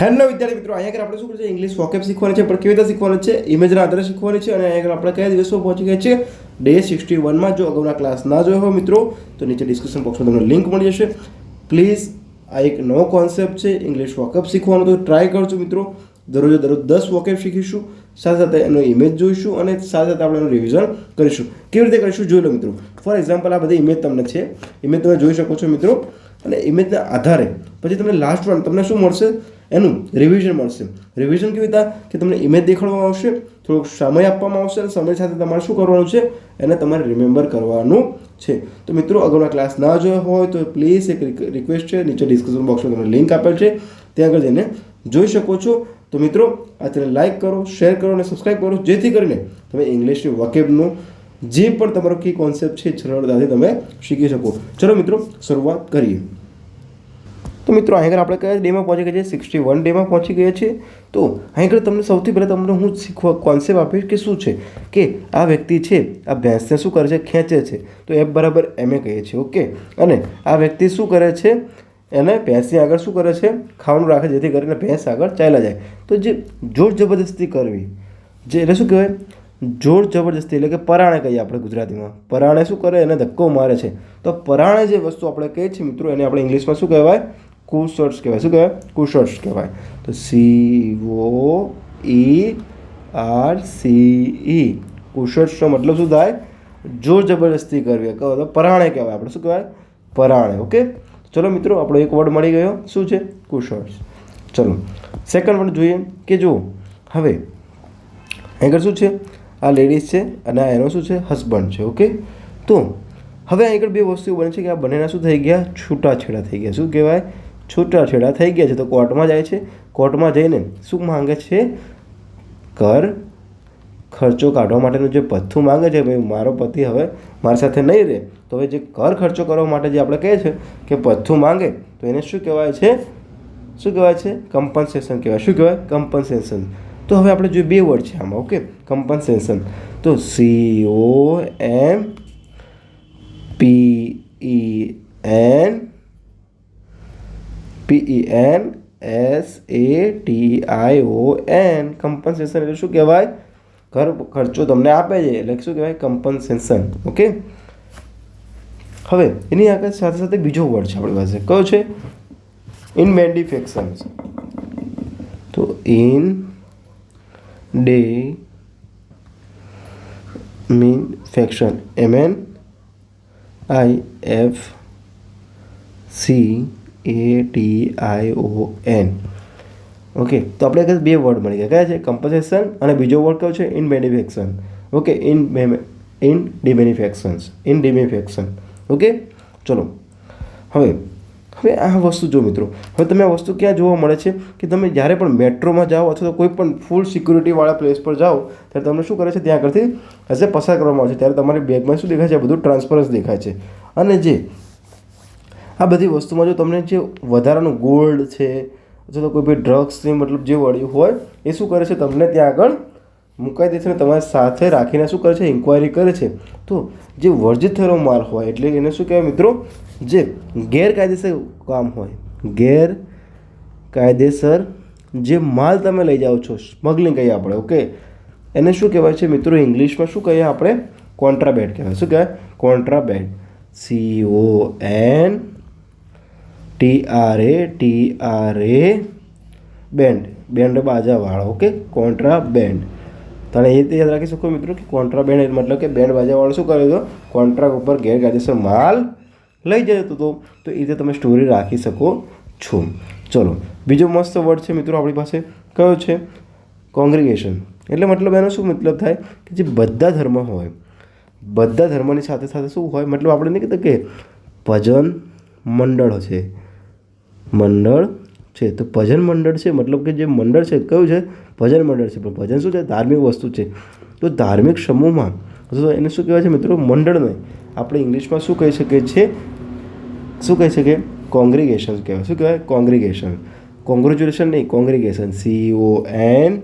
Hello વિદ્યાર્થી મિત્રો, અહીંયા આગળ આપણે શું છે? ઇંગ્લિશ વોકેબ શીખવાની છે, પણ કેવી રીતે શીખવાની છે? ઇમેજના આધારે શીખવાની છે અને અહીંયા આગળ આપણે કયા દિવસો પહોંચી ગયા છે? ડે સિક્સટી વનમાં જો અગાઉના ક્લાસ ના જોયો હોય મિત્રો, તો નીચે ડિસ્ક્રિપ્શન બોક્સમાં તમને લિંક મળી જશે. પ્લીઝ આ એક નવો કોન્સેપ્ટ છે ઇંગ્લિશ વોકેબ શીખવાનો. તો ટ્રાય કરજો મિત્રો. દરરોજ દરરોજ દસ વોકેબ શીખીશું, સાથે સાથે એનો ઇમેજ જોઈશું અને સાથે સાથે આપણે એનું રિવિઝન કરીશું. કેવી રીતે કરીશું? જોઈ લો મિત્રો. ફોર એક્ઝામ્પલ આ બધી ઇમેજ તમને છે. ઇમેજ તમે જોઈ શકો છો મિત્રો. અને ઇમેજના આધારે પછી તમને લાસ્ટ વન તમને શું મળશે? એનું રિવિઝન મળશે. રિવિઝન કેવી રીતે? કે તમને ઇમેજ દેખાડવામાં આવશે, થોડોક સમય આપવામાં આવશે અને સમય સાથે તમારે શું કરવાનું છે? એને તમારે રિમેમ્બર કરવાનું છે. તો મિત્રો, અગાઉના ક્લાસ ના જોયો હોય તો પ્લીઝ એક રિક્વેસ્ટ છે. નીચે ડિસ્ક્રિપ્શન બોક્સમાં તમને લિંક આપેલ છે. ત્યાં આગળ જઈને જોઈ શકો છો. તો મિત્રો, આ ચેનલ લાઇક કરો શેર કરો અને સબસ્ક્રાઈબ કરો. જેથી કરીને તમે ઇંગ્લિશની વકેબનું જે પણ તમારો કી કોન્સેપ્ટ છે, સરળતાથી તમે શીખી શકો. ચલો મિત્રો, શરૂઆત કરીએ. તો મિત્રો, અહીં આગળ આપણે કયા ડેમાં પહોંચી ગયા છીએ? સિક્સટી વન ડેમાં પહોંચી ગયા છીએ. તો અહીં આગળ તમને સૌથી પહેલાં તમને હું શીખવા કોન્સેપ્ટ આપીશ કે શું છે? કે આ વ્યક્તિ છે, આ ભેંસને શું કરે છે? ખેંચે છે. તો એફ બરાબર એમ કહીએ છીએ ઓકે અને આ વ્યક્તિ શું કરે છે? એને ભેંસની આગળ શું કરે છે? ખાવાનું રાખે જેથી કરીને ભેંસ આગળ ચાલ્યા જાય. તો જે જોર જબરદસ્તી કરવી, જે એટલે શું કહેવાય? જોર જબરજસ્તી એટલે કે પરાણે કહીએ આપણે ગુજરાતીમાં. પરાણે શું કરે? એને ધક્કો મારે છે. તો પરાણે જે વસ્તુ આપણે કહીએ છીએ મિત્રો, એને આપણે ઇંગ્લિશમાં શું કહેવાય? કુશર્ટ્સ કહેવાય. શું કહેવાય? કુશર્ટ્સ કહેવાય. તો C O E R C E કુશર્ટ્સનો મતલબ શું થાય? જોર જબરજસ્તી કરવી. કહો તો પરાણે કહેવાય. આપણે શું કહેવાય? પરાણે. ઓકે? ચલો મિત્રો, આપણો એક વર્ડ મળી ગયો. શું છે? કુશર્ટ્સ. ચલો. સેકન્ડ વર્ડ જોઈએ કે જુઓ. હવે, આગળ શું છે? આ લેડીઝ છે અને આ એનો શું છે? હસબન્ડ છે ઓકે તો હવે આગળ બે વસ્તુ બને છે કે આ બંનેના શું થઈ ગયા? છૂટાછેડા થઈ ગયા. શું કહેવાય? છૂટાછેડા થઈ ગયા છે. તો કોર્ટમાં જાય છે. કોર્ટમાં જઈને શું માંગે છે? કર, ખર્ચો કાઢવા માટેનું જે પથ્થું માંગે છે, ભાઈ, મારો પતિ હવે મારી સાથે નહીં રહે. તો હવે જે કર ખર્ચો કરવા માટે જે આપણે કહે છે કે પથ્થું માંગે, તો એને શું કહેવાય છે? શું કહેવાય છે? કમ્પન્સેશન કહેવાય. શું કહેવાય? કમ્પન્સેશન તો હવે આપણે જોઈએ બે વર્ડ છે આમાં ઓકે કમ્પન્સેશન તો C O M P E N P E N S A T I O N compensation એટલે શું કહેવાય? ઘર, ખર્ચો તમને આપે છે, એટલે શું કહેવાય? કમ્પન્સેશન ઓકે હવે એની આગળ સાથે સાથે બીજો વર્ડ છે આપણી પાસે. કયો છે? ઇન મેન્ડિફેક્શન્સ તો indemnification M N I F C A T I O N okay તો આપણે કદાચ બે વર્ડ મળી ગયા. કયા છે? કમ્પન્સેશન અને બીજો વર્ડ કયો છે? Indemnification okay in indemnifications indemnification okay ચલો. હવે હવે આ વસ્તુ જો મિત્રો, હવે તમે આ વસ્તુ ક્યાં જોવા મળે છે કે તમે જ્યારે પણ મેટ્રોમાં જાઓ અથવા તો કોઈ પણ ફૂલ સિક્યુરિટીવાળા પ્લેસ પર જાઓ, ત્યારે તમને શું કરે છે? ત્યાં આગળથી હશે પસાર કરવામાં આવે છે ત્યારે તમારી બેગમાં શું દેખાય છે? બધું ટ્રાન્સપરન્સ દેખાય છે. અને જે આ બધી વસ્તુમાં જો તમને જે વધારાનું ગોલ્ડ છે, અથવા તો કોઈ બી ડ્રગ્સની મતલબ જે વળ્યું હોય, એ શું કરે છે? તમને ત્યાં આગળ મુકાઈ દે છે અને તમારી સાથે રાખીને શું કરે છે? ઇન્ક્વાયરી કરે છે. તો જે વર્જિત થયેલો માલ હોય, એટલે એને શું કહેવાય મિત્રો? જે ગેરકાયદેસર કામ હોય, ગેરકાયદેસર જે માલ તમે લઈ જાઓ છો સ્મગલિંગ કહીએ આપણે ઓકે એને શું કહેવાય છે મિત્રો? ઇંગ્લિશમાં શું કહીએ આપણે? કોન્ટ્રાબેન્ડ કહેવાય. શું કહેવાય? Contraband C O N T R A T R A band band બાજાવાળો okay contra band એ રીતે યાદ રાખી શકો મિત્રો કે કોન્ટ્રા બેન્ડ મતલબ કે બેન્ડ બાજાવાળો શું કરે તો કોન્ટ્રાક્ટ ઉપર ગેરકાયદેસર માલ લઈ જતો હતો તો. એ રીતે તમે સ્ટોરી રાખી શકો છો. ચલો, બીજો મસ્ત વર્ડ છે મિત્રો આપણી પાસે. કયો છે? કોંગ્રિગેશન એટલે મતલબ એનો શું મતલબ થાય? કે જે બધા ધર્મ હોય, બધા ધર્મની સાથે સાથે શું હોય? મતલબ આપણે નહીં કહેતા કે ભજન મંડળ છે. મંડળ છે. તો ભજન મંડળ છે, મતલબ કે જે મંડળ છે, કયું છે? ભજન મંડળ છે. પણ ભજન શું છે? ધાર્મિક વસ્તુ છે. તો ધાર્મિક સમૂહમાં એને શું કહેવાય છે મિત્રો? મંડળ નહીં આપણે ઇંગ્લિશમાં શું કહી શકીએ છીએ? શું કહી શકીએ? કોંગ્રિગેશન કહેવાય. શું કહેવાય? કોંગ્રિગેશન. કોંગ્રેચ્યુલેશન નહીં, કોંગ્રિગેશન. સી ઓ એન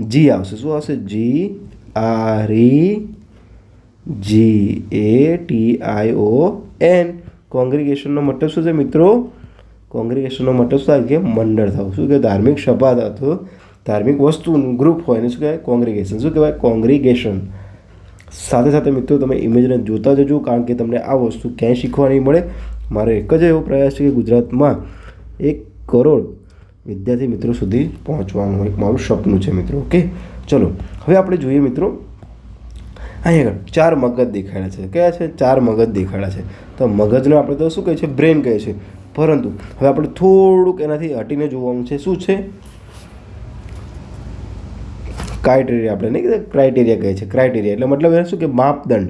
જી આવશે. શું આવશે? G R G A T I O N કોંગ્રિગેશનનો મતલબ શું છે મિત્રો? કોંગ્રેગેશનનો મતલબ શું થાય કે મંડળ થવું. શું કહેવાય? ધાર્મિક સભા થતું ધાર્મિક વસ્તુનું ગ્રુપ હોય ને શું કહેવાય? કોંગ્રેગેશન શું કહેવાય? કોંગ્રેગેશન સાથે સાથે મિત્રો, તમે ઇમેજને જોતા જજો, કારણ કે તમને આ વસ્તુ ક્યાંય શીખવા નહીં મળે. મારો એક જ એવો પ્રયાસ છે કે ગુજરાતમાં એક કરોડ વિદ્યાર્થી મિત્રો સુધી પહોંચવાનું એક મારું સપનું છે મિત્રો, ઓકે? ચલો, હવે આપણે જોઈએ મિત્રો. અહીંયા આગળ, ચાર મગજ દેખાડ્યા છે. કયા છે? ચાર મગજ દેખાડ્યા છે. તો મગજને આપણે તો શું કહે છે? બ્રેન કહે છે. પરંતુ હવે આપણે થોડુંક એનાથી હટીને જોવાનું છે, શું છે? ક્રાઇટેરિયા આપણે નહીં કહેતા ક્રાઇટેરિયા કહે છે ક્રાઇટેરિયા એટલે મતલબ એને શું કે માપદંડ.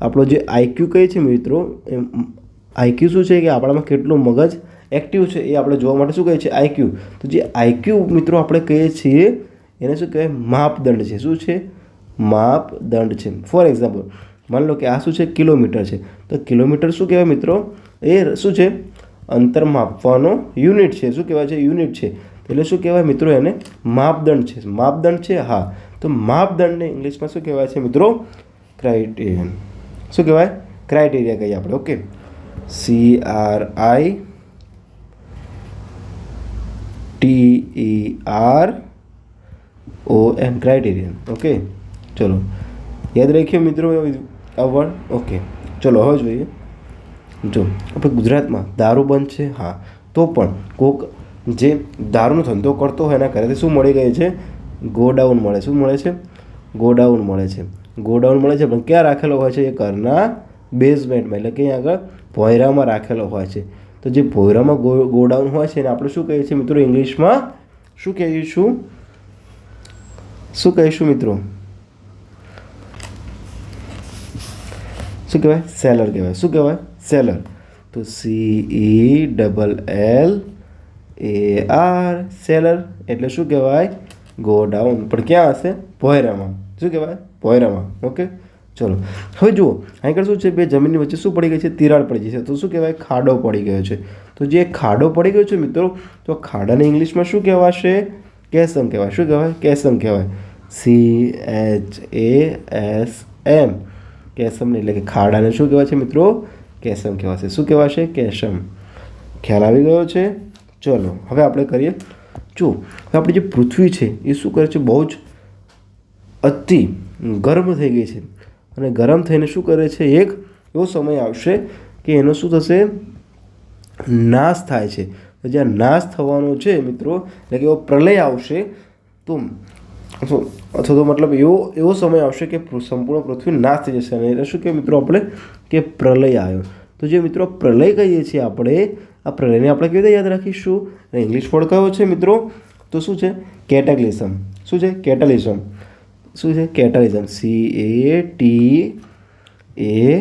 આપણો જે આઈક્યુ કહે છે મિત્રો એ આઈક્યુ શું છે કે આપણામાં કેટલું મગજ એક્ટિવ છે એ આપણે જોવા માટે શું કહે છે? આઈક્યુ તો જે આઈક્યુ મિત્રો આપણે કહીએ છીએ, એને શું કહેવાય? માપદંડ છે. શું છે? માપદંડ છે. ફોર એક્ઝામ્પલ માની લો કે આ શું છે? કિલોમીટર છે. તો કિલોમીટર શું કહેવાય મિત્રો? એ શું છે? અંતર માપવાનો યુનિટ છે. શું કહેવાય છે? યુનિટ છે. એટલે શું કહેવાય મિત્રો એને? માપદંડ છે. માપદંડ છે? હા. તો માપદંડને ઇંગ્લિશમાં શું કહેવાય છે મિત્રો? ક્રાઇટેરિયન. શું કહેવાય? ક્રાઇટેરિયા કહીએ આપણે. Okay. C R I T E R O N criterion okay. ચલો. યાદ રાખ્યો મિત્રો? Word okay. ચલો, હવે જોઈએ. જો આપણે ગુજરાતમાં દારૂ બંધ છે, હા, તો પણ કોક જે દારૂનો ધંધો કરતો હોય એના ઘરેથી શું મળી ગયું છે? ગોડાઉન મળે. શું મળે છે? ગોડાઉન મળે છે. ગોડાઉન મળે છે, પણ ક્યાં રાખેલો હોય છે? એ ઘરના બેઝમેન્ટમાં એટલે કે આગળ ભોયરામાં રાખેલો હોય છે. તો જે ભોયરામાં ગો, ગોડાઉન હોય છે એને આપણે શું કહીએ છીએ મિત્રો ઇંગ્લિશમાં? શું કહીશું શું કહીશું મિત્રો? શું કહેવાય? સેલર કહેવાય. શું કહેવાય? સેલર તો C E double L A R cellar એટલે શું કહેવાય? ગો ડાઉન પણ ક્યાં હશે? ભોયરામાં શું કહેવાય? ભોયરામાં ઓકે ચલો. હવે જુઓ. આગળ શું છે? બે જમીનની વચ્ચે શું પડી ગઈ છે? તિરાડ પડી ગઈ છે. તો શું કહેવાય? ખાડો પડી ગયો છે. તો જે ખાડો પડી ગયો છે મિત્રો, તો ખાડાને ઇંગ્લિશમાં શું કહેવાશે? કેસમ કહેવાય. શું કહેવાય? કેસમ કહેવાય. C H A S M chasm એટલે કે ખાડાને શું કહેવાય છે મિત્રો? કેસમ કહેવાશે. શું કહેવાશે? કેશમ. ખ્યાલ આવી ગયો છે? ચલો, હવે આપણે કરીએ. જો આપણી જે પૃથ્વી છે, એ શું કરે છે? બહુ જ અતિ ગરમ થઈ ગઈ છે. અને ગરમ થઈને શું કરે છે? એક એવો સમય આવશે કે એનો શું થશે? નાશ થાય છે. જ્યાં નાશ થવાનો છે, મિત્રો, એટલે કે એવો પ્રલય આવશે, તો અથવા તો મતલબ એવો એવો સમય આવશે કે સંપૂર્ણ પૃથ્વી નાશ થઈ જશે. અને એટલે શું કે મિત્રો, આપણે કે પ્રલય આવ્યો. તો જે મિત્રો પ્રલય કહીએ છીએ આપણે, આ પ્રલયને આપણે કેવી રીતે યાદ રાખીશું? અને ઇંગ્લિશ વર્ડ કયો છે મિત્રો? તો શું છે? કેટેગલિઝમ શું છે? કેટલિઝમ. શું છે? Cataclysm. C A T A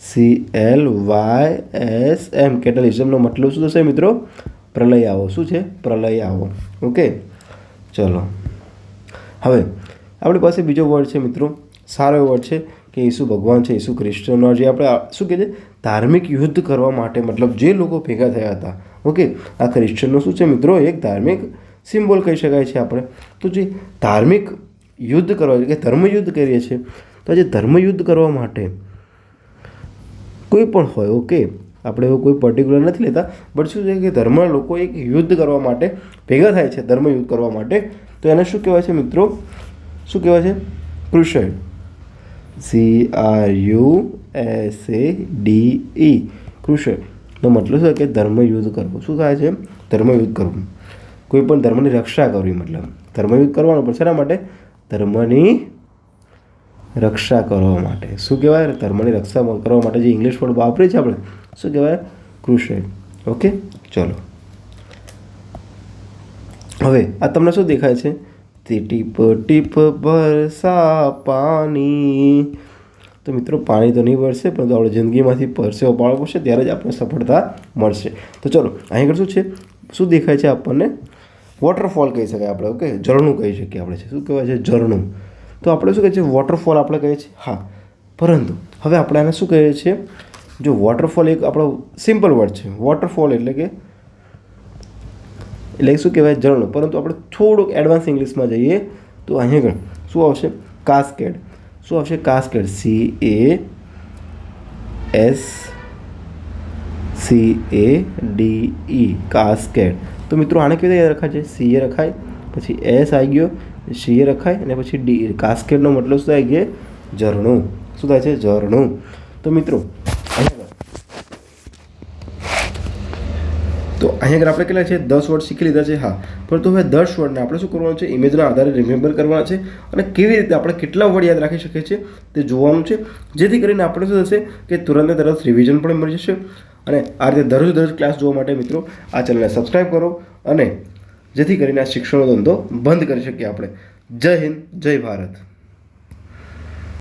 C L Y S M કેટલિઝમનો મતલબ શું થશે મિત્રો? પ્રલય આવો. શું છે? પ્રલય આવો. ઓકે? ચલો. હવે, આપણી પાસે બીજો વર્ડ છે મિત્રો. સારો એવો છે કે ઈસુ ભગવાન છે, ઈસુ ખ્રિસ્તનો જે આપણે શું કહે છે? ધાર્મિક યુદ્ધ કરવા માટે મતલબ જે લોકો ભેગા થયા હતા, ઓકે? આ ખ્રિશ્ચનનો શું છે મિત્રો? એક ધાર્મિક સિમ્બોલ કહી શકાય છે આપણે. તો જે ધાર્મિક યુદ્ધ કરવા કે ધર્મ યુદ્ધ કરીએ છીએ, તો આજે ધર્મ યુદ્ધ કરવા માટે કોઈ પણ હોય, ઓકે? આપણે એવું કોઈ પર્ટિક્યુલર નથી લેતા બટ શું છે કે ધર્મના લોકો એક યુદ્ધ કરવા માટે ભેગા થાય છે, ધર્મ યુદ્ધ કરવા માટે. તો એને શું કહેવાય છે મિત્રો? શું કહેવાય છે? Crusade C R U S A D E ક્રુસેડનો મતલબ છે કે ધર્મ યુદ્ધ કરવું? શું થાય છે? ધર્મ યુદ્ધ કરવું. કોઈ પણ ધર્મની રક્ષા કરવી મતલબ. ધર્મયુદ્ધ કરવાનું, પણ શેના માટે? ધર્મની રક્ષા કરવા માટે. શું કહેવાય? ધર્મની રક્ષા કરવા માટે જે ઇંગ્લિશ વર્ડ વાપરીએ છીએ આપણે, શું કહેવાય? Crusade okay? ચલો. હવે, આ તમને શું દેખાય છે? તે ટીપ ટીપ વરસા પાણી. તો મિત્રો, પાણી તો નહીં વરસે પરંતુ આપણે જિંદગીમાંથી પરસેવો પાડવો પડશે ત્યારે જ આપણને સફળતા મળશે. તો ચલો, અહીં આગળ શું છે? શું દેખાય છે આપણને? વોટરફોલ કહી શકાય આપણે ઓકે ઝરણું કહી શકીએ આપણે. શું કહેવાય છે? ઝરણું. તો આપણે શું કહીએ છીએ? વોટરફોલ આપણે કહીએ છીએ? હા. પરંતુ, હવે આપણે આને શું કહીએ છીએ? જો વોટરફોલ એક આપણો સિમ્પલ વર્ડ છે. વોટરફોલ એટલે કે એટલે શું કહેવાય ઝરણું. પરંતુ આપણે થોડુંક એડવાન્સ ઇંગ્લિશમાં જઈએ તો અહીં આગળ શું આવશે? કાસ્કેડ શું આવશે? Cascade C A S C A D E cascade તો મિત્રો આને કેવી રીતે રખાય છે? સી એ રખાય, પછી એસ આવી ગયો સી એ રખાય, અને પછી ડી કાસ્કેડનો મતલબ શું થાય? કે ઝરણું. શું થાય છે? ઝરણું. તો મિત્રો અહીંયા આગળ તો અહીંયા આગળ આપણે કેટલા છે? દસ વર્ડ શીખી લીધા છે. હા. પરંતુ હવે દસ વર્ડને આપણે શું કરવાનું છે? ઇમેજના આધારે રિમેમ્બર કરવાના છે. અને કેવી રીતે આપણે કેટલા વર્ડ યાદ રાખી શકીએ છીએ તે જોવાનું છે. જેથી કરીને આપણે શું થશે કે તુરંત તરત રિવિઝન પણ મળી જશે. અને આ રીતે દરરોજ દરરોજ ક્લાસ જોવા માટે મિત્રો, આ ચેનલને સબસ્ક્રાઈબ કરો અને જેથી કરીને આ શિક્ષણનો ધંધો બંધ કરી શકીએ આપણે. જય હિન્દ, જય ભારત.